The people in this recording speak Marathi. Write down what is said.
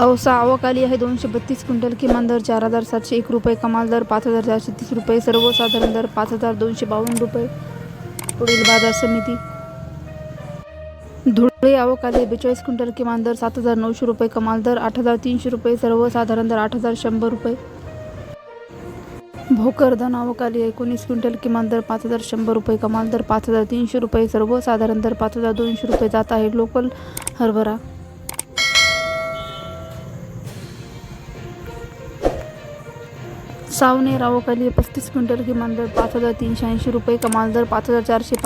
औसा आवकाली आहे. दोनशे बत्तीस क्विंटल किमान दर चार हजार सातशे एक रुपये कमाल दर पाच हजार चारशे तीस रुपये सर्वसाधारण दर पाच हजार दोनशे बावन्न रुपये पुढील बाजार समिती. धुळे आवकाली बेचाळीस क्विंटल किमान दर सात हजार नऊशे रुपये कमाल दर आठ हजार तीनशे रुपये सर्वसाधारण दर आठ हजार शंभर रुपये. भोकर धन आवकाली एकोणीस क्विंटल किमान दर पाच हजार शंभर रुपये कमाल दर पाच हजार तीनशे रुपये सर्वसाधारण दर पाच हजार दोनशे रुपये जात आहे. लोकल हरभरा सावनेर आवकाली पस्तीस क्विंटल किमान दर पाच हजार तीनशे ऐंशी रुपये कमाल दर पाच हजार चारशे